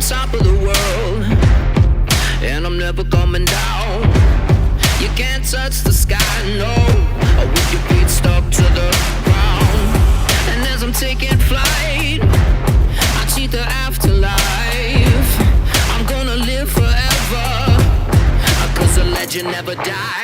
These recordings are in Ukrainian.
on top of the world, and I'm never coming down. You can't touch the sky, no, or with your feet stuck to the ground. And as I'm taking flight, I cheat the afterlife. I'm gonna live forever, cause a legend never dies.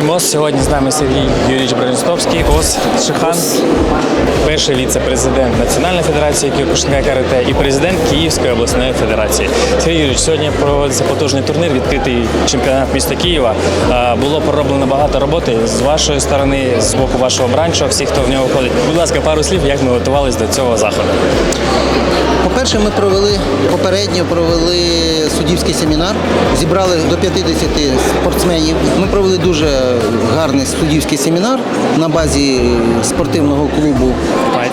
Всім. Сьогодні з нами Сергій Юрійович Броністовський, ОС Шихан, перший віце-президент Національної федерації кіокушинка карате і президент Київської обласної федерації. Сергій Юрійович, сьогодні проводиться потужний турнір, відкритий чемпіонат міста Києва. Було пророблено багато роботи з вашої сторони, з боку вашого бранчу, всіх, хто в нього входить. Будь ласка, пару слів, як ми готувалися до цього заходу. По-перше, ми провели попередньо провели суддівський семінар, зібрали до 50 спортсменів. Ми провели дуже гарний суддівський семінар на базі спортивного клубу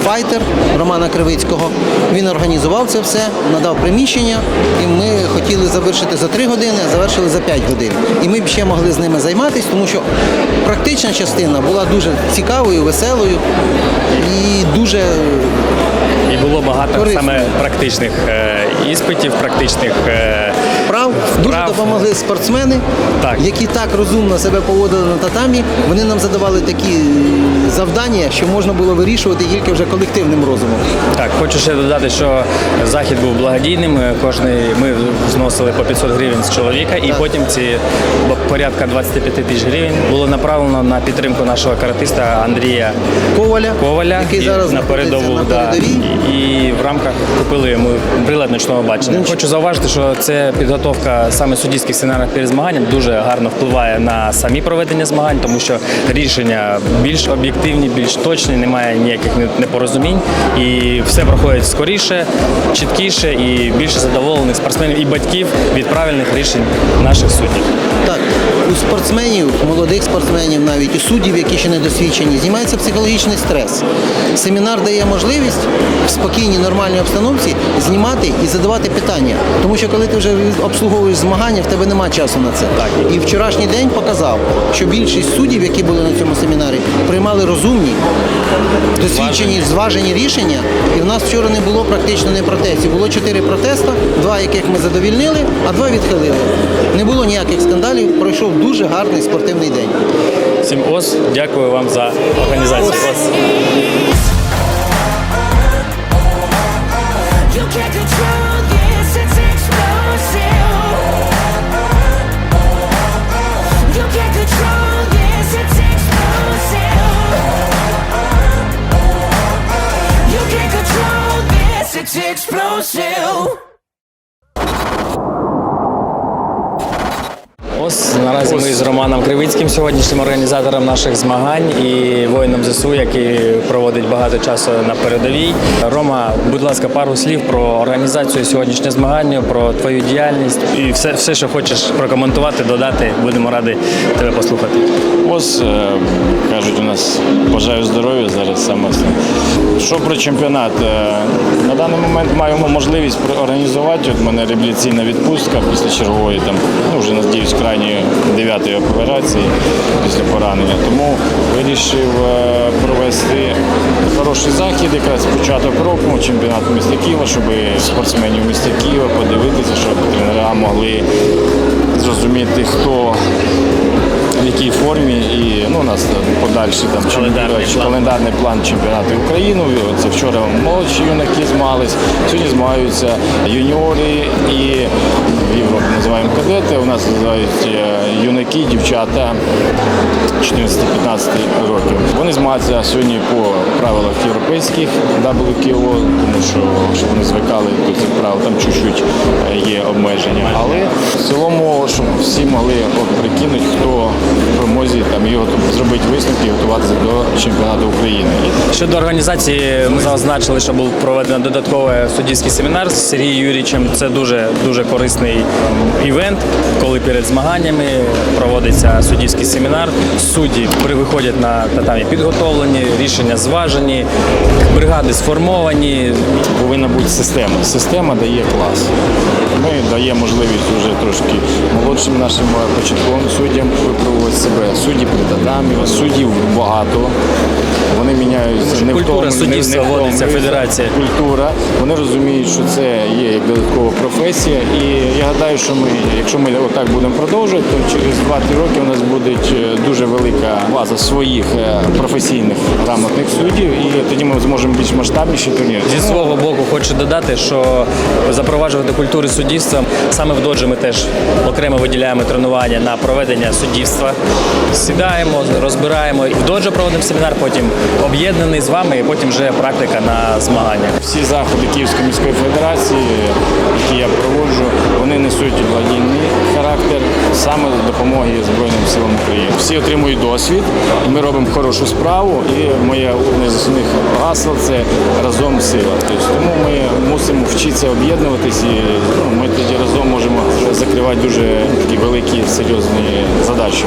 Файтер Романа Кривицького. Він організував це все, надав приміщення, і ми хотіли завершити за 3 години, а завершили за 5 годин. І ми б ще могли з ними займатися, тому що практична частина була дуже цікавою, веселою і дуже І було багато Корисно. саме практичних е, іспитів, практичних е, Прав дуже Вправ. допомогли спортсмени, Так. які так розумно себе поводили на татамі. Вони нам задавали такі е, завдання, що можна було вирішувати тільки вже колективним розумом. Так, хочу ще додати, що захід був благодійним. Кожний ми зносили по 500 гривень з чоловіка, і потім ці порядка 25 тисяч гривень було направлено на підтримку нашого каратиста Андрія Коваля, Коваля який і зараз на передову знаходиться да, і, і в рамках купили йому прилад ночного бачення. Хочу зауважити, що це підготовка саме суддівських семінарів перед змаганням дуже гарно впливає на самі проведення змагань, тому що рішення більш об'єктивні, більш точні, немає ніяких непорозумінь, і все проходить скоріше, чіткіше і більше задоволених спортсменів і батьків від правильних рішень наших суддів. Так, спортсменів, молодих спортсменів, навіть у суддів, які ще не досвідчені, знімається психологічний стрес. Семінар дає можливість в спокійній, нормальній обстановці знімати і задавати питання. Тому що коли ти вже обслуговуєш змагання, в тебе немає часу на це. Так. І вчорашній день показав, що більшість суддів, які були на цьому семінарі, приймали розумні, досвідчені, зважені рішення. І в нас вчора не було практично не протестів. Було чотири протеста, два яких ми задовільнили, а два відхилили. Не було ніяких скандалів. Пройшов дуже гарний спортивний день. Всім ОС, дякую вам за організацію. ОС. Explosive. Ось наразі ми з Романом Кривицьким, сьогоднішнім організатором наших змагань і воїном ЗСУ, який проводить багато часу на передовій. Рома, будь ласка, пару слів про організацію сьогоднішнього змагання, про твою діяльність і все, все, що хочеш прокоментувати, додати. Будемо раді тебе послухати. Ось е, кажуть, у нас бажаю здоров'я зараз саме. Що про чемпіонат? Е, На даний момент маємо можливість організувати. От мене реабілітаційна відпустка після чергової, там, ну вже надіюсь, крайньої дев'ятої операції після поранення. Тому вирішив е, провести хороший захід, якраз початок року чемпіонату міста Києва, щоб спортсменів міста Києва подивитися, щоб тренера могли зрозуміти, хто в якій формі і ну, у нас подальший там Календарний чемпіонат- план. календарний план чемпіонату України. Це вчора молодші юнаки змагались, сьогодні змагаються юніори і в Європі називаємо кадети. У нас називають е, юнаки, дівчата 14-15 років. Вони змагаються сьогодні по правилах європейських WKO, тому що щоб вони звикали до цих правил, там чуть-чуть е, є обмеження. Але в цілому, щоб всі могли от, прийти закинуть, хто промозі там його зробити висновки і готуватися до чемпіонату України. Щодо організації, ми зазначили, що був проведено додатковий суддівський семінар з Сергієм Юрійовичем. Це дуже дуже корисний ем, івент, коли перед змаганнями проводиться суддівський семінар. Судді виходять на татамі підготовлені, рішення зважені, бригади сформовані. Повинна бути система. Система дає клас. Ми даємо можливість вже трошки молодшим нашим початковим суддям випробувати себе. Судді при татамі, суддів багато. Вони міняються не в тому, не- не в тому федерації. Культура. Вони розуміють, що це є як додаткова професія. І я гадаю, що ми, якщо ми отак будемо продовжувати, то через 2-3 роки у нас буде е, дуже велика база своїх е, професійних грамотних суддів, і тоді ми зможемо більш масштабніші турніри. Зі свого боку хочу додати, що запроваджувати культури суддівства саме в доджі ми теж окремо виділяємо тренування на проведення суддівства. Сідаємо, розбираємо. В доджі проводимо семінар, потім об'єднаний з вами, і потім вже практика на змаганнях. Всі заходи Київської міської федерації, які я проводжу, вони несуть благодійний характер саме допомоги Збройним силам України. Всі отримують досвід, і ми робимо хорошу справу. І моє одне з основних гасел це разом сила. Тобто, тому ми мусимо вчитися об'єднуватись, і ну, ми тоді разом тривають дуже такі великі серйозні задачі.